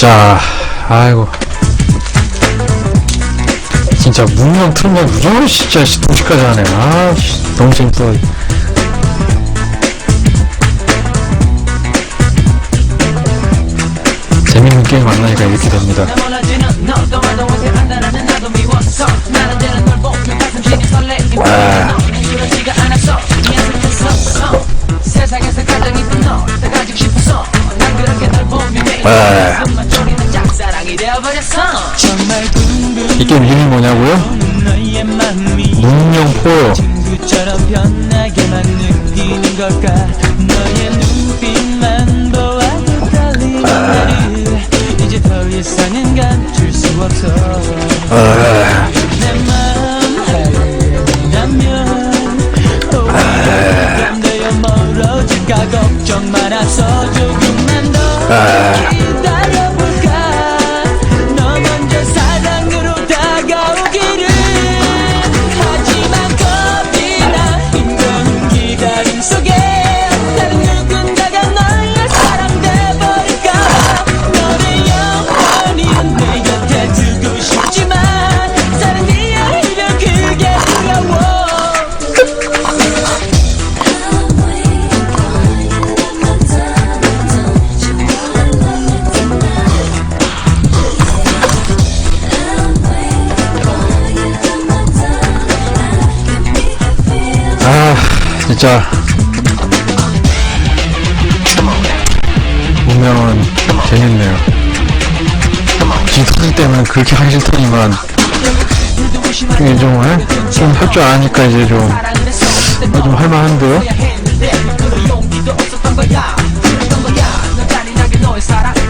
자, 아이고. 진짜 문명 틀면 무조건 진짜 씨, 동시까지 하네. 아, 씨, 너무 재밌어. 재밌는 게임 만나니까 이렇게 됩니다. 아, 이 게임 이름이 뭐냐고요? 진짜. 문명은 재밌네요. 지금 때는 그렇게 하기 싫더니만, 이게 좀, 에? 좀할 줄 아니까 이제 좀, 어, 좀 할만한데요?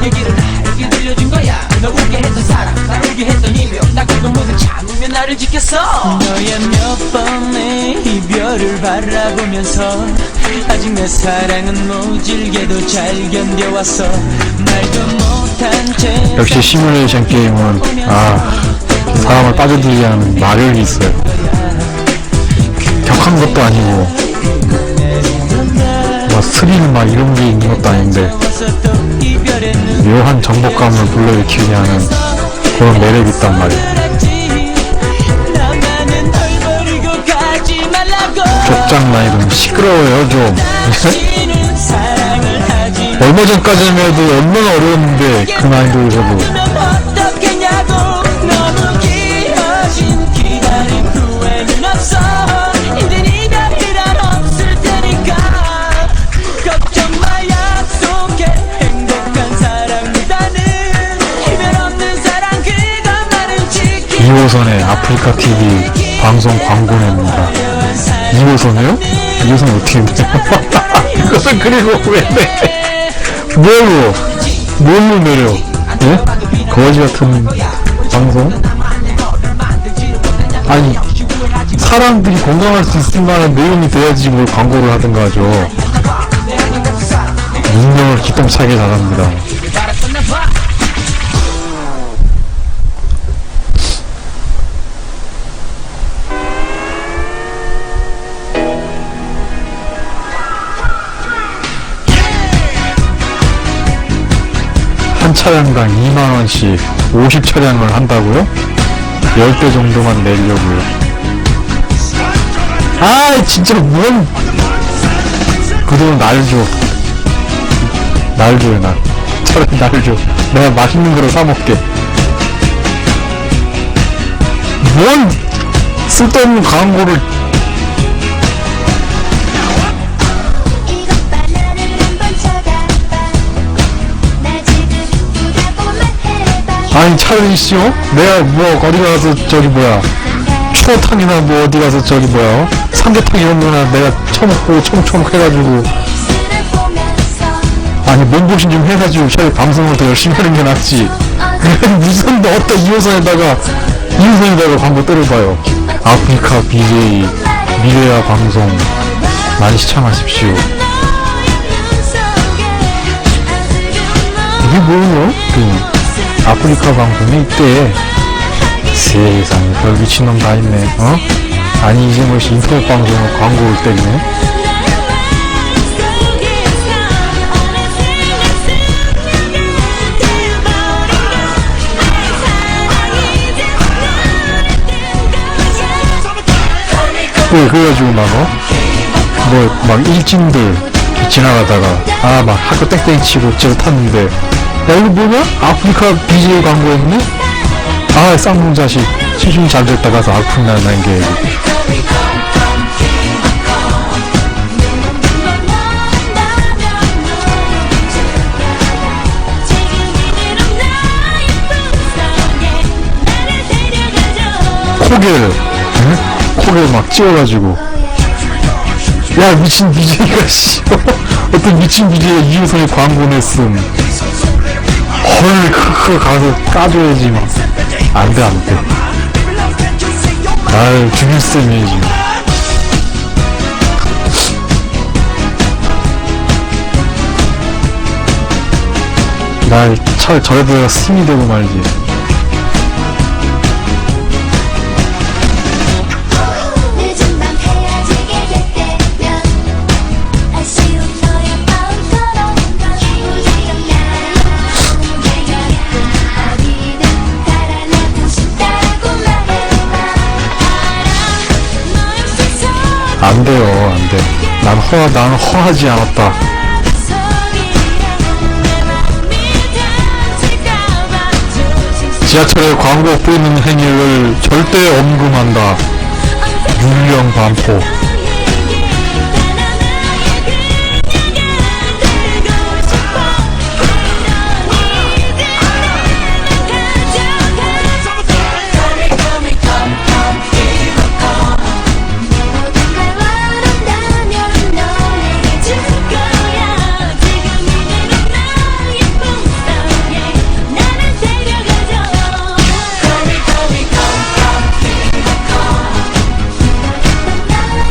그 얘기를 나에게 들려준 거야 너 울게 했던 사랑 날 울게 했던 이별 나 그거 모두 참으며 나를 지켰어 너의 몇 번의 이별을 바라보면서 아직 내 사랑은 모질게도 잘 견뎌왔어 말도 못한 채 역시 시뮬레이션 게임은, 아, 사람을 빠져들게 하는 마력이 있어요. 격한 것도 아니고, 막 스릴 막 이런 게 있는 것도 아닌데, 묘한 정복감을 불러일으키게 하는 그런 매력이 있단 말이에요. 족장 나이든 시끄러워요 좀. 얼마 전까지만 해도 얼마나 어려웠는데 그 지키 2호선의 아프리카 TV 방송 광고 냅니다 2호선이요? 2호선 어떻게 돼요? 이것은 그리고 왜 내? 뭘로? 뭘로 내려? 예? 거지 같은 방송? 아니 사람들이 공감할 수 있을 만한 내용이 돼야지 뭘 광고를 하든가 하죠 문명을 기똥차게 잘합니다 한 차량당 2만원씩 50차량을 한다고요? 10대 정도만 내려고요. 아, 진짜 뭔. 그돈날 줘. 날. 차라리 날 줘. 내가 맛있는 거로 사먹게. 뭔 쓸데없는 광고를 아니 차라리 씨요? 내가 뭐 어디 가서 저기 뭐야 추어탕이나 뭐 어디 가서 저기 뭐야 어? 삼계탕 이런 거나 내가 처먹고 초목초목 해가지고 아니 몸보신 좀 해가지고 차라리 방송을 더 열심히 하는 게 낫지 무슨 너 어떤 2호선에다가 2호선에다가 광고 때려봐요 아프리카 BJ 미래야 방송 많이 시청하십시오 이게 뭐예요? 그 아프리카 방송이 이때 세상에 별 미친놈 다 있네 어? 아니 이제 뭐시 인터넷 방송으로 뭐 광고를 때리네 네, 그래가지고 막 어? 뭐막 일진들 지나가다가 아 막 학교 땡땡 치고 어쩌고 탔는데 야, 이거 뭐냐? 아프리카 BJ 광고였네? 아, 쌍놈 자식. 시중 잘 됐다 가서 아픈 날 난게. 코겔, 응? 코겔 막 찍어가지고. 야, 미친 BJ가, 씨. 어떤 미친 BJ가 이효성의 광고 냈음. 헐, 크크 가서 까줘야지, 막. 안 돼, 안 돼. 아유, 죽일 셈이지. 지금. 날, 철, 저래도 스미 되고 말지. 안 돼요, 안 돼. 난 허, 난 허하지 않았다. 지하철에 광고 뿌리는 행위를 절대 엄금한다. 윤령 반포.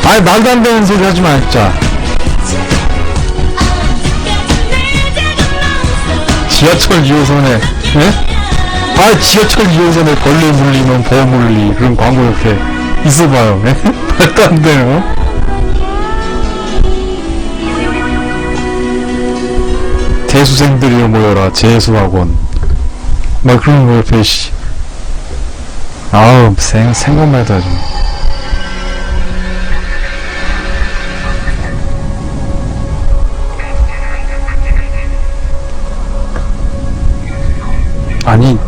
아니, 말도 안 되는 소리 하지 마, 진짜. 지하철 2호선에, 예? 아, 지하철 2호선에 벌레 물리면 버 물리. 그런 광고 옆에 있어봐요, 예? 말도 안 돼요. 대수생들이 모여라, 재수학원. 막 그런 거 옆에, 씨. 아우, 생, 생각만 해도 아주. 아니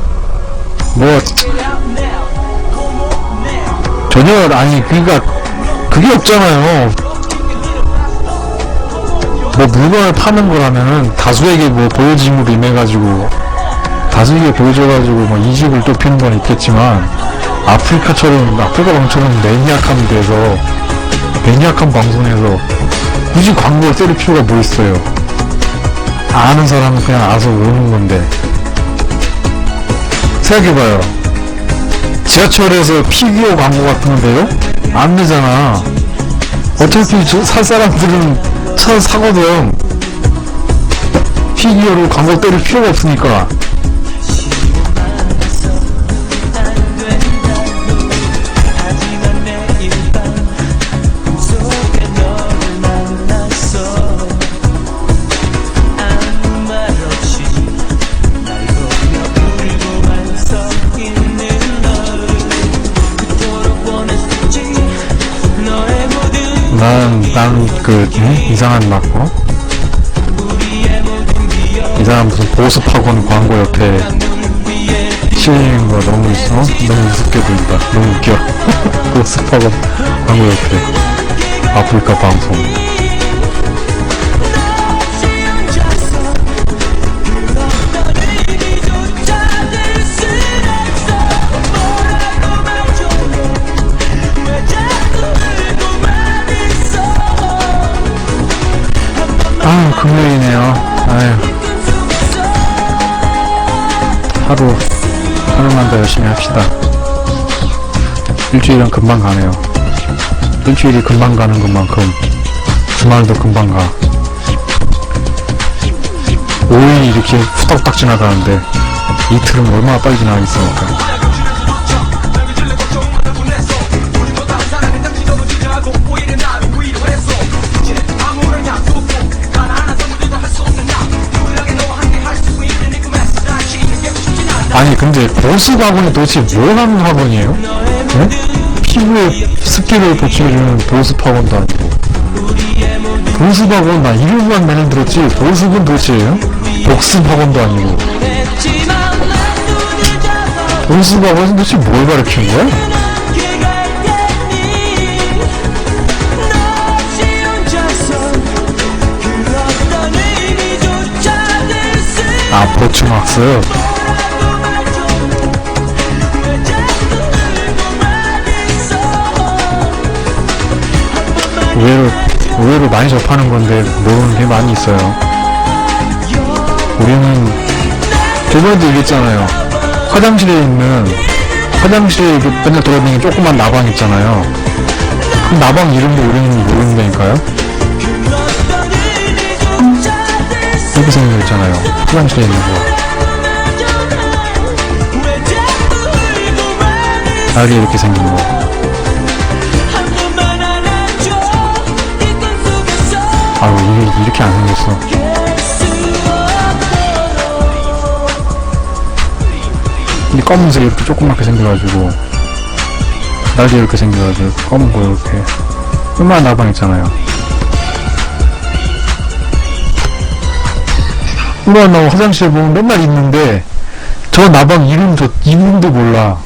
뭐 전혀 아니 그니까 그게 없잖아요. 뭐 물건을 파는 거라면은 다수에게 뭐 보여짐으로 인해가지고 다수에게 보여줘가지고 뭐 이직을 또 피는 건 있겠지만 아프리카처럼 아프리카 방처럼 매니악한 데서 매니악한 방송에서 굳이 광고를 때릴 필요가 뭐 있어요? 아는 사람은 그냥 알아서 오는 건데 생각해봐요. 지하철에서 피규어 광고 같은 건데요? 안 되잖아. 어차피 저- 살 사람들은 차 사거든. 피규어로 광고 때릴 필요가 없으니까. 난, 난, 그, 응? 이상한 막, 어? 이상한 무슨 보습학원 광고 옆에 실리는 거 너무, 있어? 너무 우습게 보인다. 너무 웃겨. 보습학원 광고 옆에. 아프리카 방송. 아유, 금요일이네요. 아유. 하루, 하루만 더 열심히 합시다. 일주일은 금방 가네요. 일주일이 금방 가는 것만큼 주말도 금방 가. 5일이 이렇게 후딱후딱 지나가는데 이틀은 얼마나 빨리 지나가겠습니까? 아니 근데 보스 학원이 도대체 뭘 하는 학원이에요? 네? 피부에 습기를 보충해주는 보습학원도 아니고 보습학원 나 이름만 매년 들었지 보습은 도대체 복습학원도 아니고 했지만 난 눈을 잡아 보습학원은 도대체 뭘 가르치는 거야? 아 보충학습 의외로 의외로 많이 접하는 건데 모르는 게 많이 있어요. 우리는 저번에도 얘기했잖아요. 화장실에 있는 화장실에 그 맨날 돌아다니는 조그만 나방 있잖아요. 그 나방 이름도 우리는 모른다니까요. 이렇게 생겼잖아요. 화장실에 있는 거. 알이 이렇게 생긴 거 이렇게 안 생겼어. 근데 검은색 이렇게 조그맣게 생겨가지고 날개 이렇게 생겨가지고 검은 거 이렇게 조그만 나방 있잖아요. 조그만 나방 화장실에 보면 맨날 있는데 저 나방 이름 저 이름도 몰라.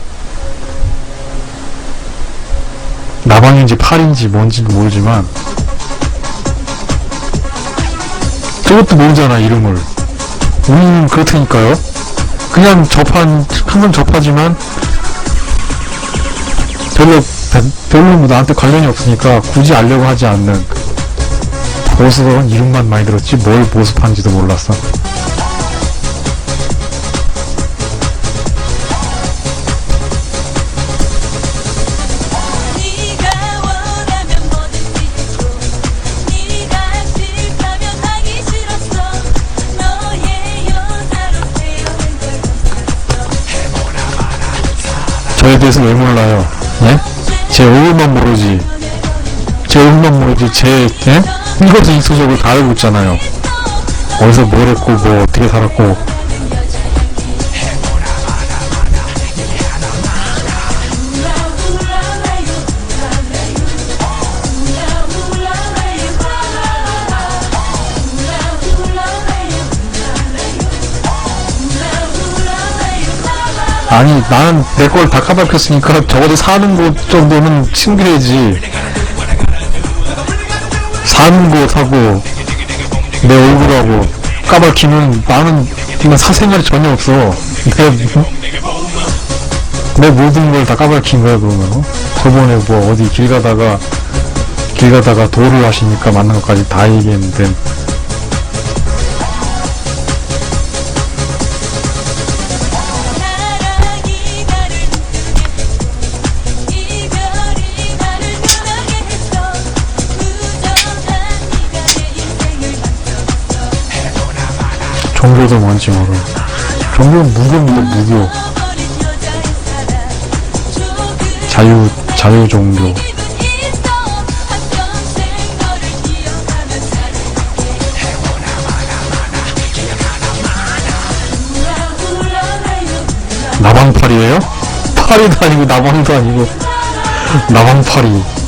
나방인지 팔인지 뭔지도 모르지만 저것도 모르잖아 이름을. 우리는 그렇다니까요? 그냥 접한 항상 접하지만 별로 べ- 별로 뭐 나한테 관련이 없으니까 굳이 알려고 하지 않는. 보습은 이름만 많이 들었지 뭘 보습한지도 몰랐어 저에 대해서 왜 몰라요? 예? 제 얼굴만 모르지. 제 얼굴만 모르지. 제 예? 이것도 익소적을 다 알고 있잖아요. 어디서 뭘 했고 뭐 어떻게 살았고 아니 나는 내 걸 다 까박혔으니까 적어도 사는 곳 정도는 챙겨야지. 사는 곳하고 내 얼굴하고 까박히면 나는 그냥 사생활이 전혀 없어. 내, 내 모든 걸 다 까박힌 거야 그러면. 어? 저번에 뭐 어디 길 가다가 길 가다가 도를 하시니까 만난 것까지 다 얘기했는데 뭔지 모르 종교는 무교입니다 무교. 자유 자유 종교. 나방팔이에요? 팔이도 아니고 나방도 아니고 나방팔이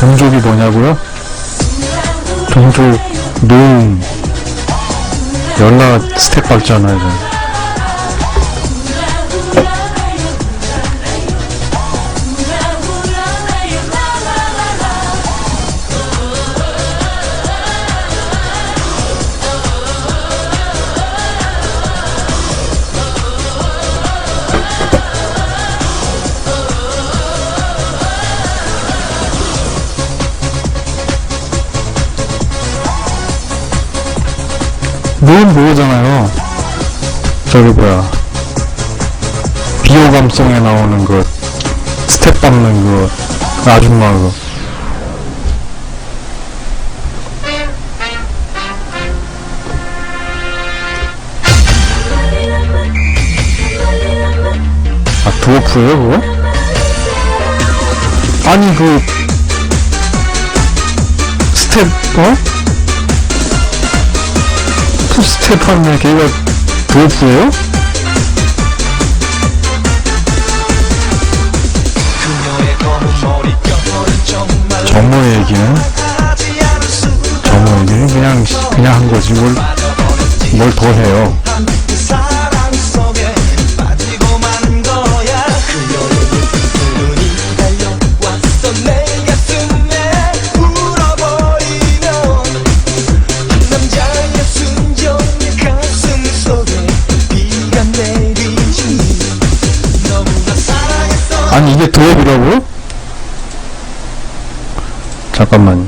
종족이 뭐냐고요? 종족 노음 연락 스텝 밟잖아요 모음 모으잖아요 저기 뭐야 비호감성에 나오는 그 스텝 밟는 그, 아줌마 그 아, 드워프예요 그거? 아니 그 스텝 어? 투 스텝 하면 걔가 도어프예요? 정모의 얘기는 정모 얘기는 그냥 그냥 한 거지 뭘 뭘 더 해요. 아니 이게 도어이라고요? 잠깐만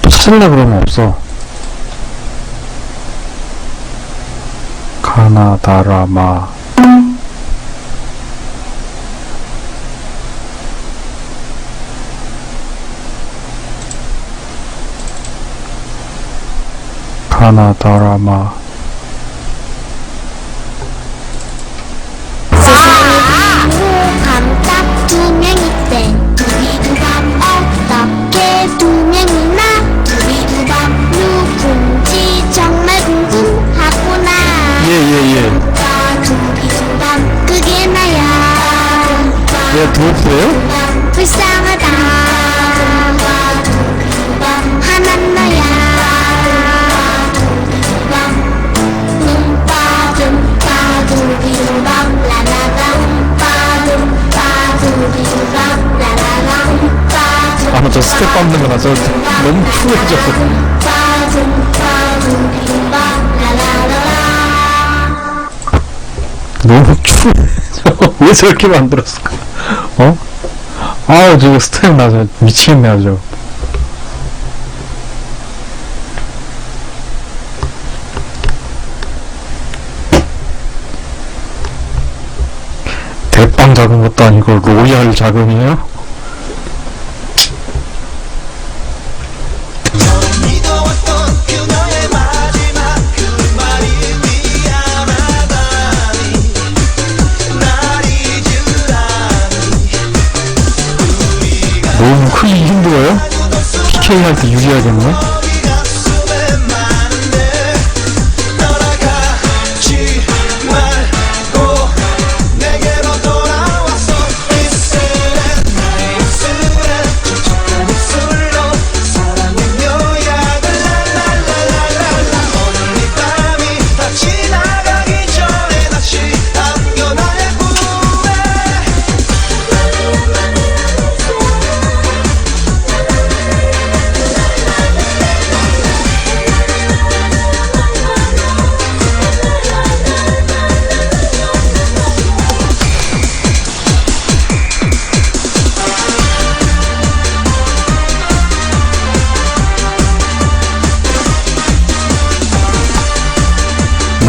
또 찾을래 그러면 없어. 카나다라마. 카나다라마 도어프예요? 난 불쌍하다 두비두밤 하난 너야 두비두밤 눈빠둠 빠두비두밤 라라라 움빠둠 빠두비두밤 라라라 움빠둠 아, 저 스텝 밟는 거나 저 너무 라라라라 너무 추해. 왜 저렇게 만들었을까? 어? 아우, 저거 스텝 나서 미치겠네, 아주. 대빵 작은 것도 아니고 로얄 자금이에요? 때 유리하겠네?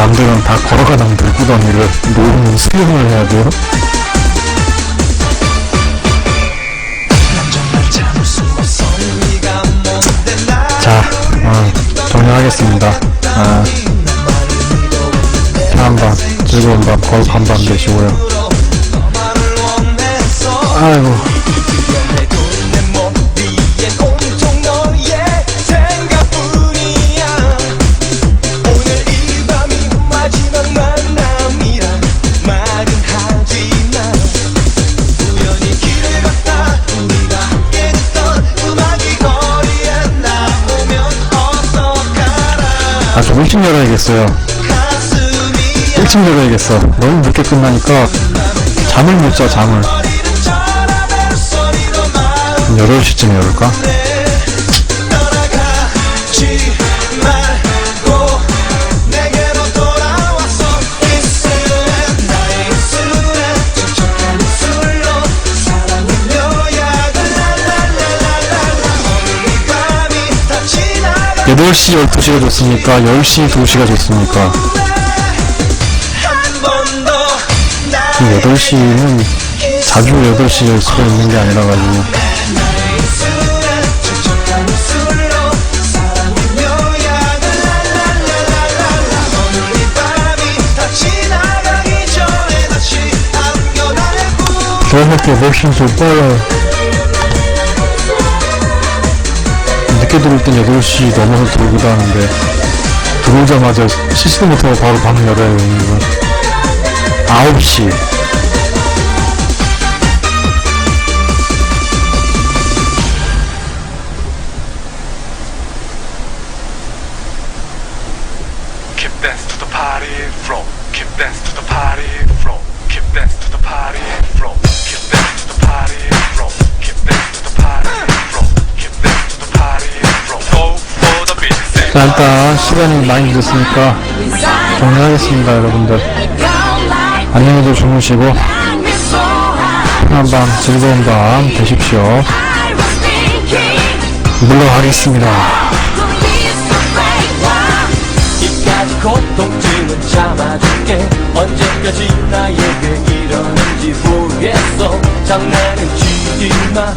남들은 다 걸어가는 물구덩이를 모으는 수영을 해야 돼요? 자, 어, 정리하겠습니다. 아, 한밤, 즐거운 밤, 거의 한밤 되시고요. 아이고, 좀 일찍 열어야겠어요. 일찍 열어야겠어. 너무 늦게 끝나니까 잠을 못 자, 잠을. 아리는 전화벨 소리로 마음 8시쯤에 열을까? 8시, 12시가 좋습니까? 10시, 2시가 좋습니까? 한 번더 그 8시는 자주 8시에 수가 있는 게 다시 일어날 게 훨씬 더 빨라요. 늦게 들어올 땐 8시 넘어서 들어오기도 하는데, 들어오자마자 시스템 못하고 바로 방 열어요, 이건. 9시. Keep dance to the party flow. Keep dance to the party flow. Keep dance to the party 자 일단 시간이 많이 늦었으니까 정리하겠습니다 여러분들. 안녕히들 주무시고 편한 밤 즐거운 밤 되십시오. 물러가겠습니다. 고통증은 참아줄게. 언제까지 나에게 이러는지 모르겠어. 장난은 치지마.